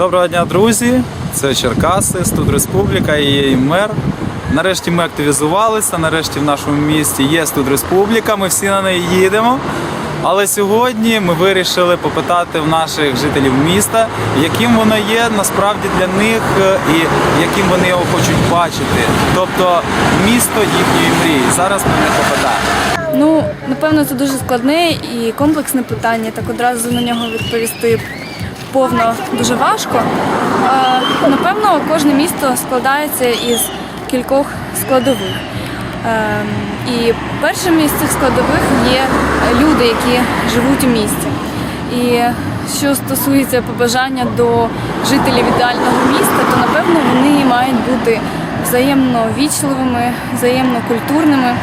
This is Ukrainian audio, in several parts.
Доброго дня, друзі! Це Черкаси, Студ Республіка і її мер. Нарешті ми активізувалися. Нарешті в нашому місті є Студ Республіка. Ми всі на неї їдемо. Але сьогодні ми вирішили попитати в наших жителів міста, яким воно є насправді для них е, і яким вони його хочуть бачити. Тобто місто їхньої мрії. Зараз ми не попитаємо. Ну, напевно, це дуже складне і комплексне питання. Так одразу на нього відповісти повно дуже важко. Е, Напевно, кожне місто складається із кількох складових. Е, І першим із цих складових є люди, які живуть у місті. І що стосується побажання до жителів ідеального міста, то напевно вони мають бути взаємно вічливими, взаємно культурними,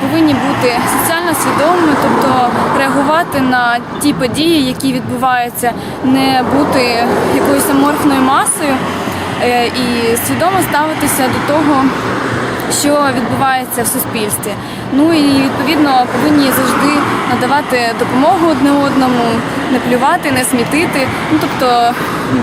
повинні бути соціально свідомими, тобто реагувати на ті події, які відбуваються, не бути якоюсь аморфною масою е, і свідомо ставитися до того що відбувається в суспільстві. Ну і відповідно повинні завжди надавати допомогу одне одному, не плювати, не смітити, ну тобто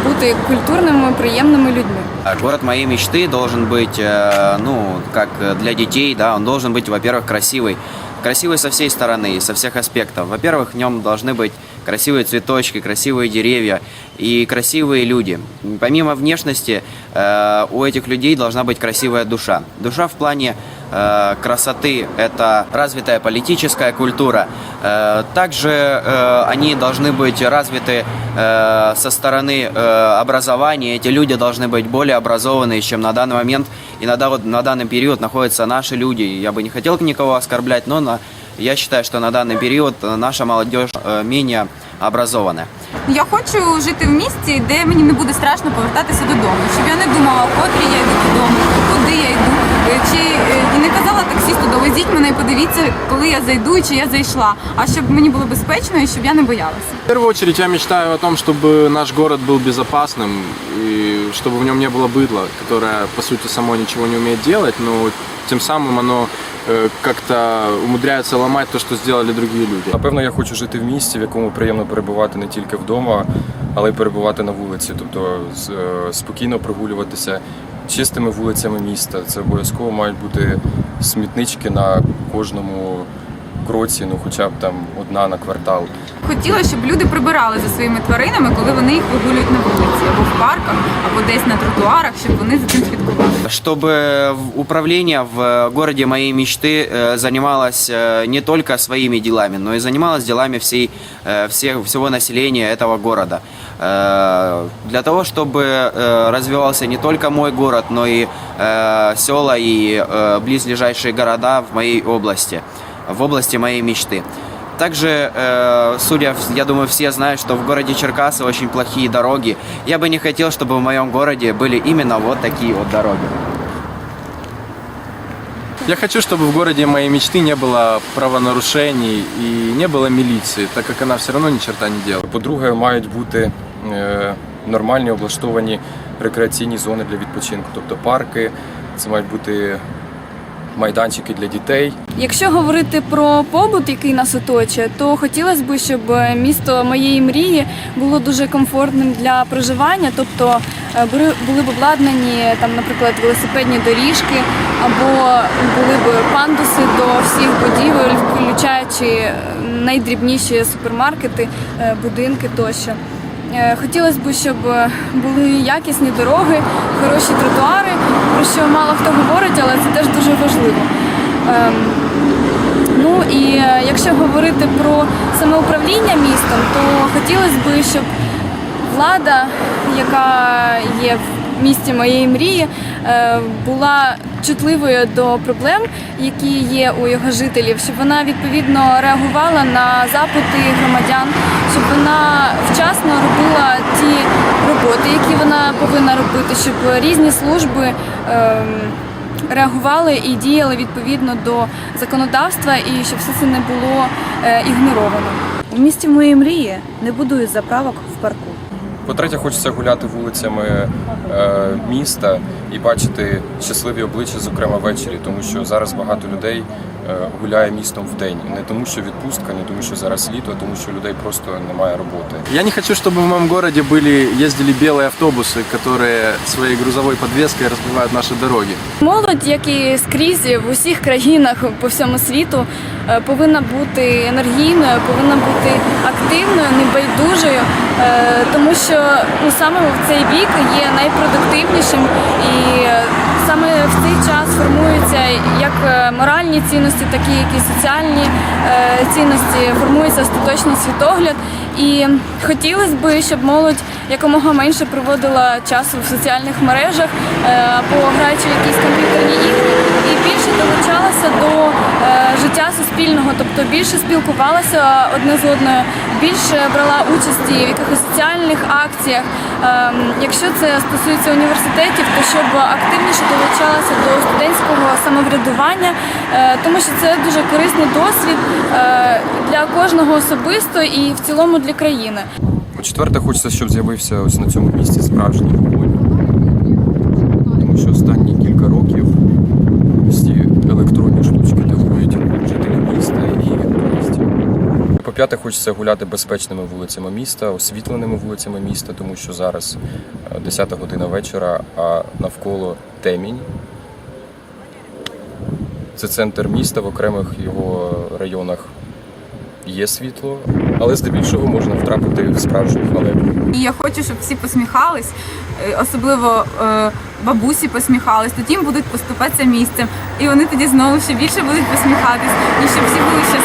бути культурними, приємними людьми. А Город моей мечты должен быть, э, ну, как для детей, да, он должен быть, во-первых, красивый. Красивый со всей стороны, со всех аспектов. Во-первых, в нем должны быть красивые цветочки, красивые деревья и красивые люди. Помимо внешности, э, у этих людей должна быть красивая душа. Душа в плане э, красоты – это развитая политическая культура. Э, Также они должны быть развиты со стороны образования. Эти люди должны быть более образованные, чем на данный момент и на, на данный период находятся наши люди. Я бы не хотел никого оскорблять, но на, я считаю, что на данный период э, наша молодежь э, менее образованная. Я хочу жити в місті, де мені не буде страшно повертатися додому, щоб я не думала, котрі я йду додому, куди я йду, е, чи е, і не казала таксісту, довезіть мене і подивіться, коли я зайду і чи я зайшла. А щоб мені було безпечно і щоб я не боялася. В первую очередь я мечтаю о том, чтобы наш город был безопасным и чтобы в нем не было быдла, которое по сути само ничего не умеет делать, но тем самым оно э, как-то умудряються ламати те, що зробили інші люди. Напевно, я хочу жити в місті, в якому приємно перебувати не тільки вдома, але й перебувати на вулиці, тобто е, спокійно прогулюватися чистими вулицями міста. Це обов'язково мають бути смітнички на кожному кроці, ну хоча б там одна на квартал. Хотіла, щоб люди прибирали за своїми тваринами, коли вони їх вигулюють на вулиці, або в парках, або десь на тротуарах, щоб вони за цим слідкували. Чтобы в- управление в городе моей мечты э, занималось э, не только своими делами, но и занималось делами всей, э, всех, всего населения этого города. Э, Для того, чтобы э, развивался не только мой город, но и э, села и э, близлежащие города в моей области, в области моей мечты. Также, э, судя, в- я думаю, все знают, что в городе Черкасы очень плохие дороги. Я бы не хотел, чтобы в моем городе были именно вот такие вот дороги. Я хочу, чтобы в городе моей мечты не было правонарушений и не было милиции, так как она все равно ни черта не делает. По-друге, мають бути е, нормальні облаштовані рекреаційні зони для відпочинку, тобто парки, це мають бути майданчики для дітей. Якщо говорити про побут, який нас оточує, то хотілося б, щоб місто моєї мрії було дуже комфортним для проживання, тобто е, були- б обладнані там, наприклад, велосипедні доріжки, або були б пандуси до всіх будівель, включаючи е, найдрібніші супермаркети, е, будинки тощо. Е, Хотілося б, щоб е, були якісні дороги, хороші тротуари, про що мало хто говорить, але це теж дуже важливо. Ем, Ну і е, якщо говорити про самоуправління містом, то хотілося б, щоб влада, яка є в місті моєї мрії, е, була чутливою до проблем, які є у його жителів, щоб вона відповідно реагувала на запити громадян, щоб вона вчасно робила ті роботи, які вона повинна робити, щоб різні служби. ем, реагували і діяли відповідно до законодавства, і щоб все це не було е, ігноровано. У місті моєї мрії не будують заправок. По-третє, хочеться гуляти вулицями е, міста і бачити щасливі обличчя, зокрема ввечері, тому що зараз багато людей е, гуляє містом в день. Не тому, що відпустка, не тому, що зараз літо, а тому, що людей просто немає роботи. Я не хочу, чтобы в моем городе были, ездили белые автобусы, которые своей грузовой подвеской разбивают наши дороги. Молодь, як і скрізь в усіх країнах по всьому світу, е, повинна бути енергійною, повинна бути активною, небайдужою, е, тому що ну, саме в цей вік є найпродуктивнішим і е, саме в цей час формуються як е, моральні цінності, так і якісь соціальні е, цінності, формується остаточний світогляд. І хотілося б, щоб молодь якомога менше проводила часу в соціальних мережах е, або граючи якісь комп'ютерні ігри, і більше долучалася до е, життя суспільного, тобто більше спілкувалася одне з одною, більше брала участі в якихось соціальних акціях. Ем, Якщо це стосується університетів, то щоб активніше долучалася до студентського самоврядування, е, тому що це дуже корисний досвід е, для кожного особисто і в цілому для країни. По-четверте, хочеться, щоб з'явився ось на цьому місці справжній вогонь. Тому що останні кілька років ось ці електронні штучки дивують жителів міста і туристів. По-п'яте, хочеться гуляти безпечними вулицями міста, освітленими вулицями міста, тому що зараз е, 10 година вечора, а навколо темінь. Це центр міста, в окремих його районах є світло, але здебільшого можна втрапити в справжню халепу. І я хочу, щоб всі посміхались, е, особливо е, бабусі посміхались, тоді їм будуть поступатися місцем. І вони тоді знову ще більше будуть посміхатись, і щоб всі були щасливі.